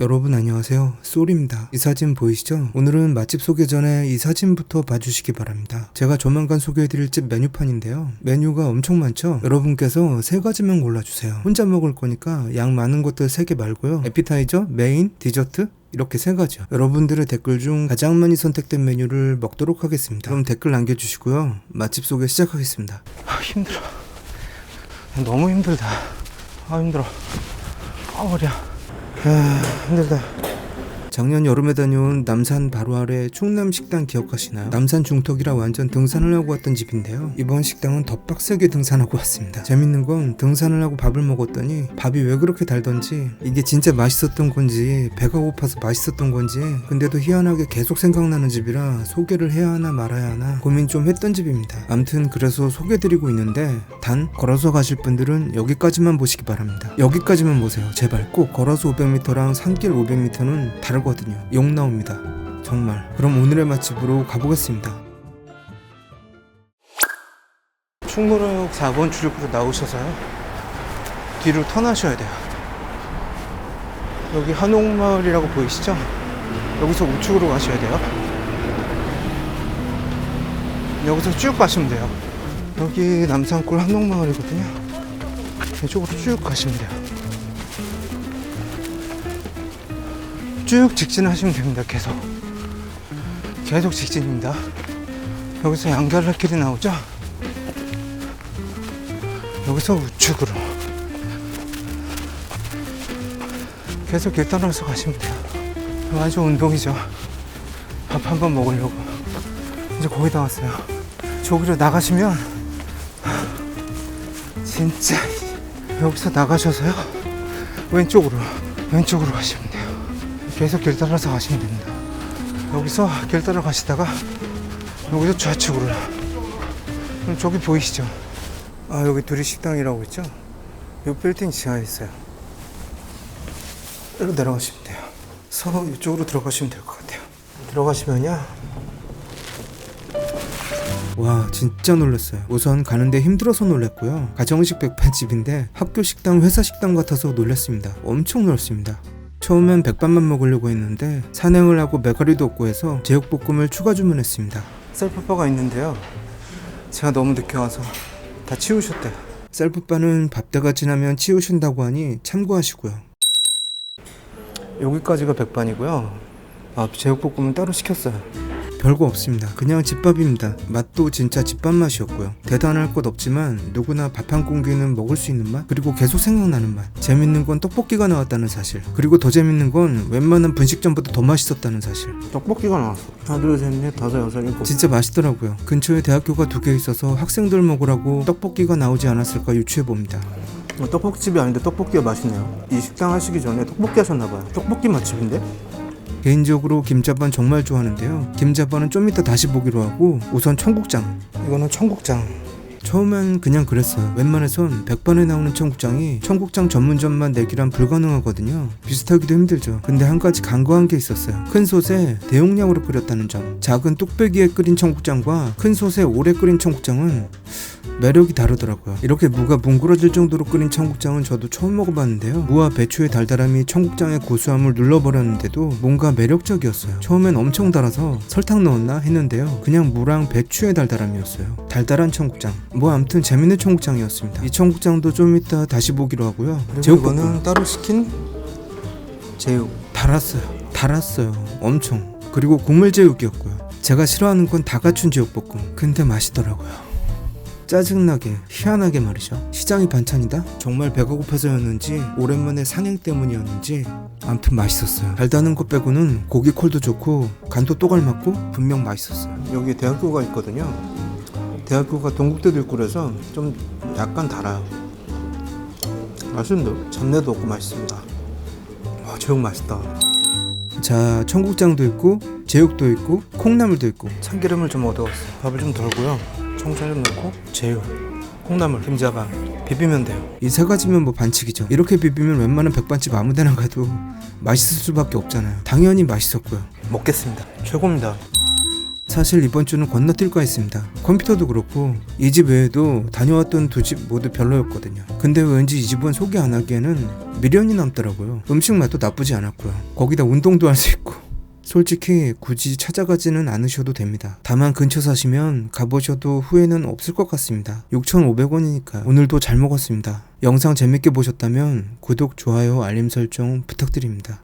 여러분 안녕하세요. 쏠입니다. 이 사진 보이시죠? 오늘은 맛집 소개 전에 이 사진부터 봐주시기 바랍니다. 제가 조만간 소개해드릴 집 메뉴판인데요. 메뉴가 엄청 많죠? 여러분께서 세 가지만 골라주세요. 혼자 먹을 거니까 양 많은 것들 세 개 말고요. 에피타이저, 메인, 디저트, 이렇게 세 가지요. 여러분들의 댓글 중 가장 많이 선택된 메뉴를 먹도록 하겠습니다. 그럼 댓글 남겨주시고요. 맛집 소개 시작하겠습니다. 아, 힘들어. 너무 힘들다. 아, 힘들어. 아, 머리야. 아, 힘들다. 작년 여름에 다녀온 남산 바로 아래 충남 식당 기억하시나요? 남산 중턱이라 완전 등산을 하고 왔던 집인데요. 이번 식당은 더 빡세게 등산하고 왔습니다. 재밌는 건 등산을 하고 밥을 먹었더니 밥이 왜 그렇게 달던지 이게 진짜 맛있었던 건지 배가 고파서 맛있었던 건지 근데도 희한하게 계속 생각나는 집이라 소개를 해야 하나 말아야 하나 고민 좀 했던 집입니다. 암튼 그래서 소개드리고 있는데 단 걸어서 가실 분들은 여기까지만 보시기 바랍니다. 여기까지만 보세요. 제발 꼭 걸어서 500m랑 산길 500m는 다 르거든요. 욕 나옵니다. 정말. 그럼 오늘의 맛집으로 가보겠습니다. 충무역 4번 출구로 나오셔서요. 뒤로 턴하셔야 돼요. 여기 한옥마을이라고 보이시죠? 여기서 우측으로 가셔야 돼요. 여기서 쭉 가시면 돼요. 여기 남산골 한옥마을이거든요. 이쪽으로 쭉 가시면 돼요. 쭉 직진하시면 됩니다. 계속. 계속 직진입니다. 여기서 양갈래길이 나오죠? 여기서 우측으로. 계속 길 따라서 가시면 돼요. 아주 운동이죠. 밥 한 번 먹으려고. 이제 거의 다 왔어요. 저기로 나가시면 진짜 여기서 나가셔서요. 왼쪽으로 왼쪽으로 가시면. 계속 길 따라서 가시면 됩니다. 여기서 길 따라 가시다가 여기서 좌측으로. 그럼 저기 보이시죠? 아 여기 둘이 식당이라고 있죠? 이 빌딩 지하에 있어요. 여기로 내려가시면 돼요. 서로 이쪽으로 들어가시면 될 것 같아요. 들어가시면요. 와 진짜 놀랐어요 우선 가는데 힘들어서 놀랐고요 가정식 백반집인데 학교 식당 회사 식당 같아서 놀랐습니다 엄청 넓습니다 처음엔 백반만 먹으려고 했는데 산행을 하고 메가리도 없고 해서 제육볶음을 추가 주문했습니다. 셀프바가 있는데요. 제가 너무 늦게 와서 다 치우셨대요 셀프바는 밥대가 지나면 치우신다고 하니 참고하시고요. 여기까지가 백반이고요. 아 제육볶음은 따로 시켰어요 별거 없습니다. 그냥 집밥입니다. 맛도 진짜 집밥 맛이었고요. 대단할 것 없지만 누구나 밥 한 공기는 먹을 수 있는 맛 그리고 계속 생각나는 맛. 재밌는 건 떡볶이가 나왔다는 사실. 그리고 더 재밌는 건 웬만한 분식점보다 더 맛있었다는 사실. 떡볶이가 나왔어. 하나, 둘, 셋, 넷, 다섯, 여섯, 일곱. 진짜 맛있더라고요. 근처에 대학교가 두 개 있어서 학생들 먹으라고 떡볶이가 나오지 않았을까 유추해 봅니다. 어, 떡볶이집이 아닌데 떡볶이가 맛있네요. 이 식당 하시기 전에 떡볶이 하셨나봐요. 떡볶이 맛집인데? 개인적으로 김자반 정말 좋아하는데요. 김자반은 좀 이따 다시 보기로 하고 우선 청국장. 이거는 청국장. 처음엔 그냥 그랬어요. 웬만해선 100번에 나오는 청국장이 청국장 전문점만 내기란 불가능하거든요. 비슷하기도 힘들죠. 근데 한 가지 간과한 게 있었어요. 큰 솥에 대용량으로 끓였다는 점. 작은 뚝배기에 끓인 청국장과 큰 솥에 오래 끓인 청국장은 매력이 다르더라고요. 이렇게 무가 뭉그러질 정도로 끓인 청국장은 저도 처음 먹어봤는데요. 무와 배추의 달달함이 청국장의 고소함을 눌러버렸는데도 뭔가 매력적이었어요. 처음엔 엄청 달아서 설탕 넣었나 했는데요. 그냥 무랑 배추의 달달함이었어요. 달달한 청국장. 뭐 아무튼 재밌는 청국장이었습니다. 이 청국장도 좀 이따 다시 보기로 하고요. 그리고 이거는 따로 시킨 제육. 달았어요. 달았어요. 엄청. 그리고 국물 제육이었고요. 제가 싫어하는 건 다 갖춘 제육볶음. 근데 맛있더라고요. 짜증나게 희한하게 말이죠 시장이 반찬이다? 정말 배가 고파서였는지 오랜만에 상행 때문이었는지 암튼 맛있었어요 달다는 것 빼고는 고기 콜도 좋고 간도 또갈 맞고 분명 맛있었어요 여기 대학교가 있거든요. 대학교가 동국대도 있고 그래서 좀 약간 달아요. 맛있는데? 잡내도 없고 맛있습니다. 와, 제육 맛있다. 자 청국장도 있고 제육도 있고 콩나물도 있고 참기름을 좀 얻어왔어요. 밥을 좀 덜고요. 청자 좀 넣고 제육, 콩나물, 김자반 비비면 돼요. 이 세 가지면 뭐 반칙이죠 이렇게 비비면 웬만한 백반집 아무데나 가도 맛있을 수밖에 없잖아요 당연히 맛있었고요 먹겠습니다. 최고입니다. 사실 이번 주는 건너뛸 거 했습니다. 컴퓨터도 그렇고 이 집 외에도 다녀왔던 두 집 모두 별로였거든요. 근데 왠지 이 집은 소개 안 하기에는 미련이 남더라고요. 음식 맛도 나쁘지 않았고요. 거기다 운동도 할 수 있고. 솔직히 굳이 찾아가지는 않으셔도 됩니다. 다만 근처 사시면 가보셔도 후회는 없을 것 같습니다. 6,500원이니까 오늘도 잘 먹었습니다. 영상 재밌게 보셨다면 구독, 좋아요, 알림 설정 부탁드립니다.